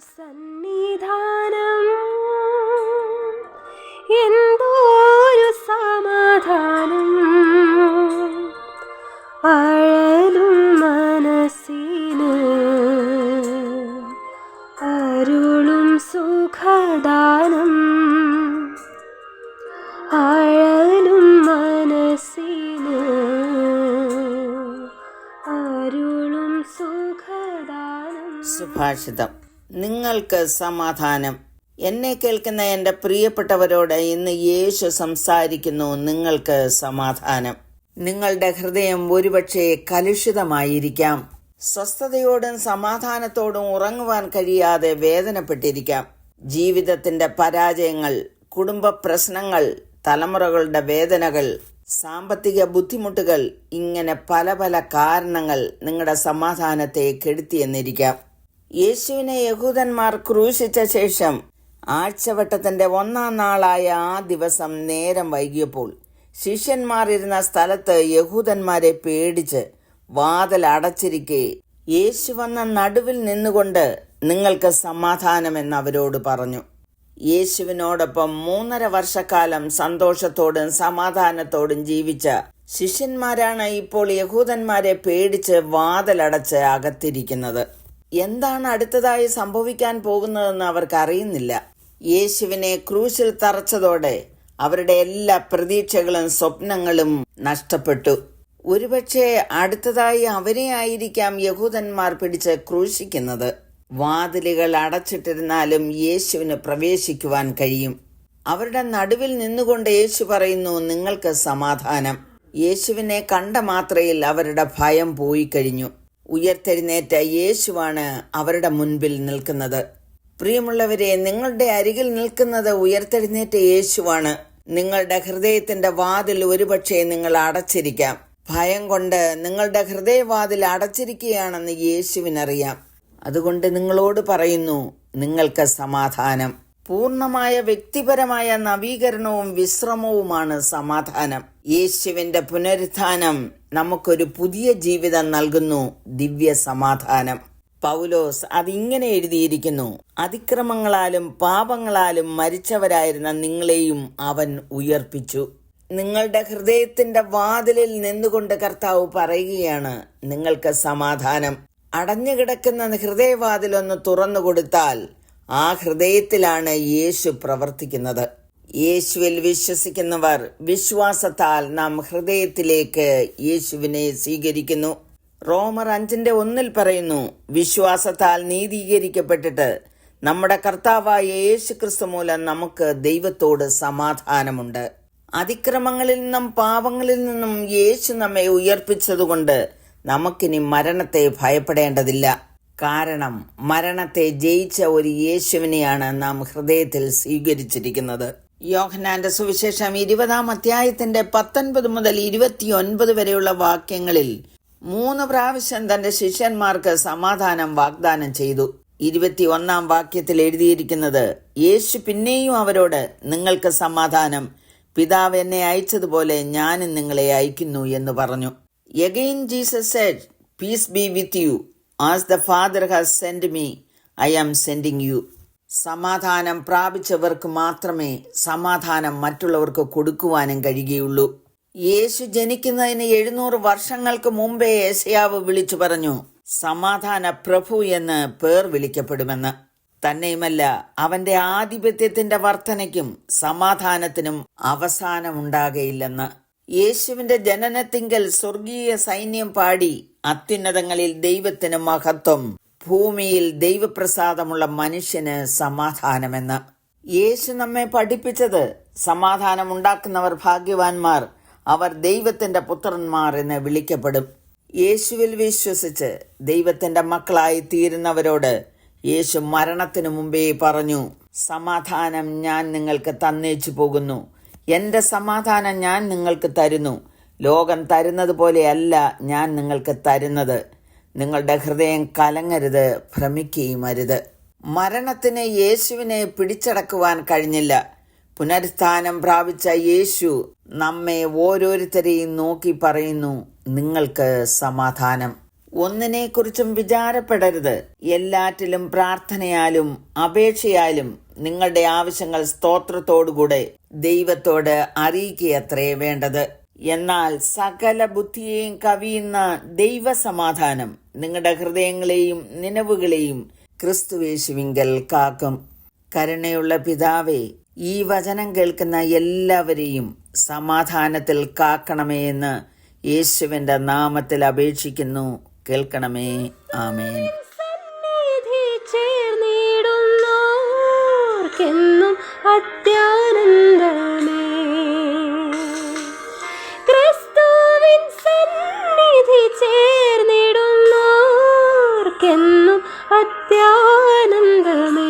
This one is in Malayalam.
സന്നിധാനം. എന്തോരു സമാധാനം. അഴലും മനസ്സിന് അരുളും സുഖദാനം. അഴലും മനസ്സിന് അരുളും സുഖദാനം. സുഭാഷിതം. നിങ്ങൾക്ക് സമാധാനം. എന്നെ കേൾക്കുന്ന എന്റെ പ്രിയപ്പെട്ടവരോട് ഇന്ന് യേശു സംസാരിക്കുന്നു. നിങ്ങൾക്ക് സമാധാനം. നിങ്ങളുടെ ഹൃദയം ഒരുപക്ഷെ കലുഷിതമായിരിക്കാം. സ്വസ്ഥതയോടും സമാധാനത്തോടും ഉറങ്ങുവാൻ കഴിയാതെ വേദനപ്പെട്ടിരിക്കാം. ജീവിതത്തിന്റെ പരാജയങ്ങൾ കുടുംബ പ്രശ്നങ്ങൾ തലമുറകളുടെ വേദനകൾ സാമ്പത്തിക ബുദ്ധിമുട്ടുകൾ ഇങ്ങനെ പല പല കാരണങ്ങൾ നിങ്ങളുടെ സമാധാനത്തെ കെടുത്തിയെന്നിരിക്കാം യേശുവിനെ യഹൂദന്മാർ ക്രൂശിച്ച ശേഷം ആഴ്ചവട്ടത്തിന്റെ ഒന്നാം നാളായ ആ ദിവസം നേരം വൈകിയപ്പോൾ ശിഷ്യന്മാർ ഇരുന്ന സ്ഥലത്ത് യഹൂദന്മാരെ പേടിച്ച് വാതിൽ അടച്ചിരിക്കെ യേശു വന്ന നടുവിൽ നിന്നുകൊണ്ട് നിങ്ങൾക്ക് സമാധാനമെന്ന് അവരോട് പറഞ്ഞു. യേശുവിനോടൊപ്പം മൂന്നര വർഷക്കാലം സന്തോഷത്തോടും സമാധാനത്തോടും ജീവിച്ച ശിഷ്യന്മാരാണ് ഇപ്പോൾ യഹൂദന്മാരെ പേടിച്ച് വാതിലടച്ച് അകത്തിരിക്കുന്നത്. എന്താണ് അടുത്തതായി സംഭവിക്കാൻ പോകുന്നതെന്ന് അവർക്കറിയുന്നില്ല. യേശുവിനെ ക്രൂശിൽ തറച്ചതോടെ അവരുടെ എല്ലാ പ്രതീക്ഷകളും സ്വപ്നങ്ങളും നഷ്ടപ്പെട്ടു. ഒരുപക്ഷെ അടുത്തതായി അവരെ ആയിരിക്കാം യഹൂദന്മാർ പിടിച്ച് ക്രൂശിക്കുന്നത്. വാതിലുകൾ അടച്ചിട്ടിരുന്നാലും യേശുവിന് പ്രവേശിക്കുവാൻ കഴിയും. അവരുടെ നടുവിൽ നിന്നുകൊണ്ട് യേശു പറയുന്നു നിങ്ങൾക്ക് സമാധാനം. യേശുവിനെ കണ്ട മാത്രയിൽ അവരുടെ ഭയം പോയി കഴിഞ്ഞു. ഉയർത്തെഴുന്നേറ്റ യേശുവാണ് അവരുടെ മുൻപിൽ നിൽക്കുന്നത്. പ്രിയമുള്ളവരെ നിങ്ങളുടെ അരികിൽ നിൽക്കുന്നത് ഉയർത്തെഴുന്നേറ്റ യേശുവാണ്. നിങ്ങളുടെ ഹൃദയത്തിന്റെ വാതിൽ ഒരുപക്ഷെ നിങ്ങൾ അടച്ചിരിക്കാം. ഭയം കൊണ്ട് നിങ്ങളുടെ ഹൃദയവാതിൽ അടച്ചിരിക്കുകയാണെന്ന് യേശുവിനറിയാം. അതുകൊണ്ട് നിങ്ങളോട് പറയുന്നു നിങ്ങൾക്ക് സമാധാനം. പൂർണമായ വ്യക്തിപരമായ നവീകരണവും വിശ്രമവുമാണ് സമാധാനം. യേശുവിന്റെ പുനരുത്ഥാനം നമുക്കൊരു പുതിയ ജീവിതം നൽകുന്നു. ദിവ്യ സമാധാനം. പൗലോസ് അതിങ്ങനെ എഴുതിയിരിക്കുന്നു. അതിക്രമങ്ങളാലും പാപങ്ങളാലും മരിച്ചവരായിരുന്ന നിങ്ങളെയും അവൻ ഉയർപ്പിച്ചു. നിങ്ങളുടെ ഹൃദയത്തിന്റെ വാതിലിൽ നിന്നുകൊണ്ട് കർത്താവ് പറയുകയാണ് നിങ്ങൾക്ക് സമാധാനം. അടഞ്ഞുകിടക്കുന്ന ഹൃദയവാതിലൊന്ന് തുറന്നു കൊടുത്താൽ ആ ഹൃദയത്തിലാണ് യേശു പ്രവർത്തിക്കുന്നത്. യേശുവിൽ വിശ്വസിക്കുന്നവർ വിശ്വാസത്താൽ നാം ഹൃദയത്തിലേക്ക് യേശുവിനെ സ്വീകരിക്കുന്നു. റോമർ അഞ്ചിന്റെ ഒന്നിൽ പറയുന്നു വിശ്വാസത്താൽ നീതീകരിക്കപ്പെട്ടിട്ട് നമ്മുടെ കർത്താവായ യേശു ക്രിസ്തു മൂലം നമുക്ക് ദൈവത്തോട് സമാധാനമുണ്ട്. അതിക്രമങ്ങളിൽ നിന്നും പാപങ്ങളിൽ നിന്നും യേശു നമ്മെ ഉയർപ്പിച്ചതുകൊണ്ട് നമുക്കിനി മരണത്തെ ഭയപ്പെടേണ്ടതില്ല. കാരണം മരണത്തെ ജയിച്ച ഒരു യേശുവിനെയാണ് നാം ഹൃദയത്തിൽ സ്വീകരിച്ചിരിക്കുന്നത്. യോഹനാന്റെ സുവിശേഷം ഇരുപതാം അധ്യായത്തിന്റെ പത്തൊൻപത് മുതൽ ഇരുപത്തിയൊൻപത് വരെയുള്ള വാക്യങ്ങളിൽ മൂന്ന് പ്രാവശ്യം തന്റെ ശിഷ്യന്മാർക്ക് സമാധാനം വാഗ്ദാനം ചെയ്തു. ഇരുപത്തിയൊന്നാം വാക്യത്തിൽ എഴുതിയിരിക്കുന്നത് യേശു പിന്നെയും അവരോട് നിങ്ങൾക്ക് സമാധാനം. പിതാവ് എന്നെ അയച്ചതുപോലെ ഞാനും നിങ്ങളെ അയക്കുന്നു എന്ന് പറഞ്ഞു. Again Jesus said peace be with you as the father has send me I am sending you സമാധാനം പ്രാപിച്ചവർക്ക് മാത്രമേ സമാധാനം മറ്റുള്ളവർക്ക് കൊടുക്കുവാനും കഴിയുകയുള്ളൂ. യേശു ജനിക്കുന്നതിന് എഴുന്നൂറ് വർഷങ്ങൾക്ക് മുമ്പേ ഏശയാവ് വിളിച്ചു പറഞ്ഞു സമാധാന പ്രഭു എന്ന് പേർ വിളിക്കപ്പെടുമെന്ന്. തന്നെയുമല്ല അവന്റെ ആധിപത്യത്തിന്റെ വർധനയ്ക്കും സമാധാനത്തിനും അവസാനമുണ്ടാകയില്ലെന്ന്. യേശുവിന്റെ ജനനത്തിങ്കൽ സ്വർഗീയ സൈന്യം പാടി അത്യുന്നതങ്ങളിൽ ദൈവത്തിന് മഹത്വം ഭൂമിയിൽ ദൈവപ്രസാദമുള്ള മനുഷ്യന് സമാധാനമെന്ന്. യേശു നമ്മെ പഠിപ്പിച്ചത് സമാധാനമുണ്ടാക്കുന്നവർ ഭാഗ്യവാന്മാർ അവർ ദൈവത്തിന്റെ പുത്രന്മാർ എന്ന് വിളിക്കപ്പെടും. യേശുവിൽ വിശ്വസിച്ച് ദൈവത്തിന്റെ മക്കളായി തീരുന്നവരോട് യേശു മരണത്തിനു മുമ്പേ പറഞ്ഞു സമാധാനം ഞാൻ നിങ്ങൾക്ക് തന്നേച്ചു പോകുന്നു. എന്റെ സമാധാനം ഞാൻ നിങ്ങൾക്ക് തരുന്നു. ലോകം തരുന്നത് പോലെയല്ല ഞാൻ നിങ്ങൾക്ക് തരുന്നത്. നിങ്ങളുടെ ഹൃദയം കലങ്ങരുത് ഭ്രമിക്കുകയും അരുത്. മരണത്തിന് യേശുവിനെ പിടിച്ചടക്കുവാൻ കഴിഞ്ഞില്ല. പുനരുത്ഥാനം പ്രാപിച്ച യേശു നമ്മെ ഓരോരുത്തരെയും നോക്കി പറയുന്നു നിങ്ങൾക്ക് സമാധാനം. ഒന്നിനെക്കുറിച്ചും വിചാരപ്പെടരുത്. എല്ലാറ്റിലും പ്രാർത്ഥനയാലും അപേക്ഷയാലും നിങ്ങളുടെ ആവശ്യങ്ങൾ സ്തോത്രത്തോടുകൂടെ ദൈവത്തോട് അറിയിക്കുകയത്രേ വേണ്ടത്. എന്നാൽ സകല ബുദ്ധിയെയും കവിയുന്ന ദൈവസമാധാനം നിങ്ങളുടെ ഹൃദയങ്ങളെയും നിലവുകളെയും ക്രിസ്തുവേശുവിങ്കൽ കാക്കും. കരുണയുള്ള പിതാവേ ഈ വചനം കേൾക്കുന്ന എല്ലാവരെയും സമാധാനത്തിൽ കാക്കണമേ എന്ന് യേശുവിന്റെ നാമത്തിൽ അപേക്ഷിക്കുന്നു. കേൾക്കണമേ. ആമേൻ. ചേർന്നിടുന്നു അത്യാനന്ദമേ അത്യാനന്ദമേ